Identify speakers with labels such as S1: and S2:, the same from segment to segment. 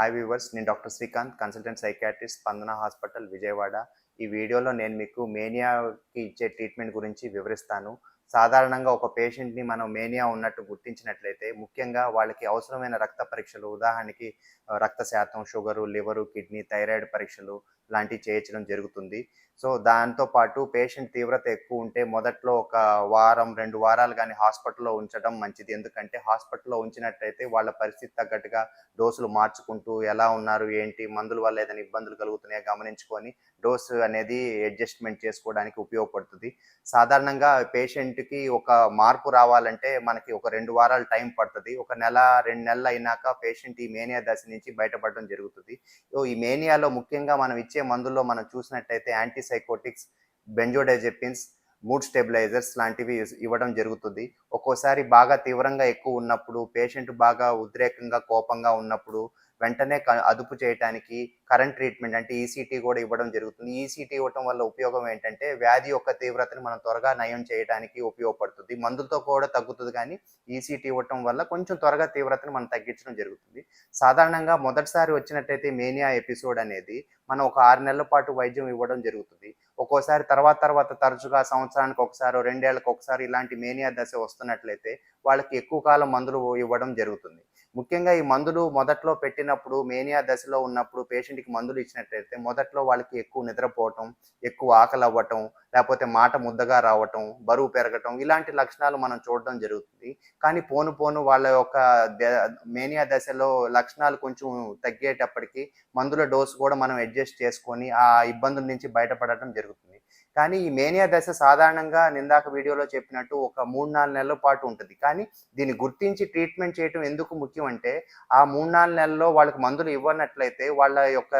S1: Hi viewers నేను doctor Srikanth consultant psychiatrist Spandana hospital Vijayawada. ఈ వీడియోలో నేను మీకు మేనియాకి ఇచ్చే ట్రీట్మెంట్ గురించి వివరిస్తాను. సాధారణంగా ఒక పేషెంట్ని మనం మేనియా ఉన్నట్టు గుర్తించినట్లయితే ముఖ్యంగా వాళ్ళకి అవసరమైన రక్త పరీక్షలు ఉదాహరణకి రక్త శాతం షుగరు లివరు కిడ్నీ థైరాయిడ్ పరీక్షలు లాంటివి చేయించడం జరుగుతుంది. సో దాంతో పాటు పేషెంట్ తీవ్రత ఎక్కువ ఉంటే మొదట్లో ఒక వారం రెండు వారాలు కానీ హాస్పిటల్లో ఉంచడం మంచిది. ఎందుకంటే హాస్పిటల్లో ఉంచినట్టయితే వాళ్ళ పరిస్థితి తగ్గట్టుగా డోసులు మార్చుకుంటూ ఎలా ఉన్నారు ఏంటి మందుల వల్ల ఏదైనా ఇబ్బందులు కలుగుతున్నాయో గమనించుకొని డోసు అనేది అడ్జస్ట్మెంట్ చేసుకోవడానికి ఉపయోగపడుతుంది. సాధారణంగా పేషెంట్ పేషెంట్కి ఒక మార్పు రావాలంటే మనకి ఒక రెండు వారాలు టైం పడుతుంది. ఒక నెల రెండు నెలలు అయినాక పేషెంట్ ఈ మేనియా దశ నుంచి బయటపడడం జరుగుతుంది. సో ఈ మేనియాలో ముఖ్యంగా మనం ఇచ్చే మందుల్లో మనం చూసినట్టయితే యాంటీసైకోటిక్స్ బెంజోడైజెపిన్స్ మూడ్ స్టెబిలైజర్స్ లాంటివి ఇవ్వడం జరుగుతుంది. ఒక్కోసారి బాగా తీవ్రంగా ఎక్కువ ఉన్నప్పుడు పేషెంట్ బాగా ఉద్రేకంగా కోపంగా ఉన్నప్పుడు వెంటనే అదుపు చేయడానికి కరెంట్ ట్రీట్మెంట్ అంటే ఈసీటీ కూడా ఇవ్వడం జరుగుతుంది. ఈసీటీ ఇవ్వడం వల్ల ఉపయోగం ఏంటంటే వ్యాధి యొక్క తీవ్రతను మనం త్వరగా నయం చేయడానికి ఉపయోగపడుతుంది. మందులతో కూడా తగ్గుతుంది కానీ ఈసీటీ ఇవ్వటం వల్ల కొంచెం త్వరగా తీవ్రతను మనం తగ్గించడం జరుగుతుంది. సాధారణంగా మొదటిసారి వచ్చినట్టయితే మేనియా ఎపిసోడ్ అనేది మనం ఒక ఆరు నెలల పాటు వైద్యం ఇవ్వడం జరుగుతుంది. ఒక్కోసారి తర్వాత తర్వాత తరచుగా సంవత్సరానికి ఒకసారి రెండేళ్ళకు ఒకసారి ఇలాంటి మేనియా దశ వస్తుంది వస్తున్నట్లయితే వాళ్ళకి ఎక్కువ కాలం మందులు ఇవ్వడం జరుగుతుంది. ముఖ్యంగా ఈ మందులు మొదట్లో పెట్టినప్పుడు మేనియా దశలో ఉన్నప్పుడు పేషెంట్కి మందులు ఇచ్చినట్లయితే మొదట్లో వాళ్ళకి ఎక్కువ నిద్రపోవటం ఎక్కువ ఆకలి అవ్వటం లేకపోతే మాట ముద్దగా రావటం బరువు పెరగటం ఇలాంటి లక్షణాలు మనం చూడడం జరుగుతుంది. కానీ పోను పోను వాళ్ళ యొక్క మేనియా దశలో లక్షణాలు కొంచెం తగ్గేటప్పటికి మందుల డోసు కూడా మనం అడ్జస్ట్ చేసుకొని ఆ ఇబ్బందుల నుంచి బయటపడటం జరుగుతుంది. కానీ ఈ మేనియా దశ సాధారణంగా నిందాక వీడియోలో చెప్పినట్టు ఒక మూడు నాలుగు నెలల పాటు ఉంటుంది. కానీ దీన్ని గుర్తించి ట్రీట్మెంట్ చేయటం ఎందుకు ముఖ్యం అంటే ఆ మూడు నాలుగు నెలల్లో వాళ్ళకి మందులు ఇవ్వనట్లయితే వాళ్ళ యొక్క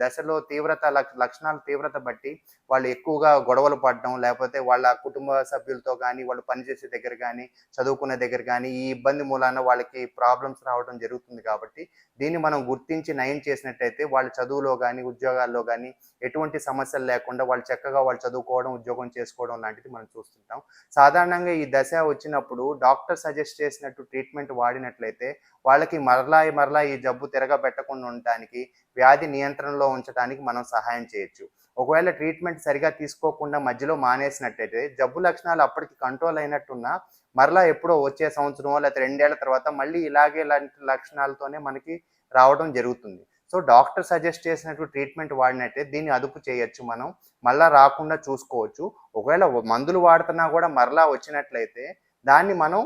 S1: దశలో తీవ్రత లక్ష- లక్షణాల తీవ్రత బట్టి వాళ్ళు ఎక్కువగా గొడవలు పడడం లేకపోతే వాళ్ళ కుటుంబ సభ్యులతో కానీ వాళ్ళు పనిచేసే దగ్గర కానీ చదువుకునే దగ్గర కానీ ఈ ఇబ్బంది మూలాన వాళ్ళకి ప్రాబ్లమ్స్ రావడం జరుగుతుంది కాబట్టి దీన్ని మనం గుర్తించి నయం చేసినట్టయితే వాళ్ళ చదువులో కానీ ఉద్యోగాల్లో కానీ ఎటువంటి సమస్యలు లేకుండా వాళ్ళు చక్కగా వాళ్ళు చదువుకోవడం ఉద్యోగం చేసుకోవడం లాంటిది మనం చూస్తుంటాం. సాధారణంగా ఈ దశ వచ్చినప్పుడు డాక్టర్ సజెస్ట్ చేసినట్టు ట్రీట్మెంట్ వాడినట్లయితే వాళ్ళకి మరలా మరలా ఈ జబ్బు తిరగబెట్టకుండా ఉండటానికి వ్యాధి నియంత్రణలో ఉంచడానికి మనం సహాయం చేయొచ్చు. ఒకవేళ ట్రీట్మెంట్ సరిగా తీసుకోకుండా మధ్యలో మానేసినట్టయితే జబ్బు లక్షణాలు అప్పటికి కంట్రోల్ అయినట్టున్నా మరలా ఎప్పుడో వచ్చే సంవత్సరం లేకపోతే రెండేళ్ళ తర్వాత మళ్ళీ ఇలాగే లాంటి లక్షణాలతోనే మనకి రావడం జరుగుతుంది. సో డాక్టర్ సజెస్ట్ చేసినట్టు ట్రీట్మెంట్ వాడినట్టే దీన్ని అదుపు చేయొచ్చు మనం. మళ్ళా రాకుండా చూసుకోవచ్చు. ఒకవేళ మందులు వాడుతున్నా కూడా మరలా వచ్చినట్లయితే దాన్ని మనం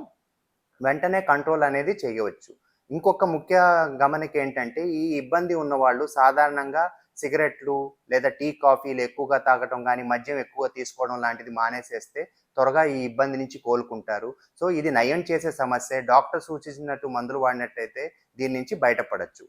S1: వెంటనే కంట్రోల్ అనేది చేయవచ్చు. ఇంకొక ముఖ్య గమనిక ఏంటంటే ఈ ఇబ్బంది ఉన్న వాళ్ళు సాధారణంగా సిగరెట్లు లేదా టీ కాఫీలు ఎక్కువగా తాగటం కానీ మద్యం ఎక్కువ తీసుకోవడం లాంటిది మానేసేస్తే త్వరగా ఈ ఇబ్బంది నుంచి కోలుకుంటారు. సో ఇది నయం చేసే సమస్య. డాక్టర్ సూచించినట్టు మందులు వాడినట్టయితే దీని నుంచి బయటపడచ్చు.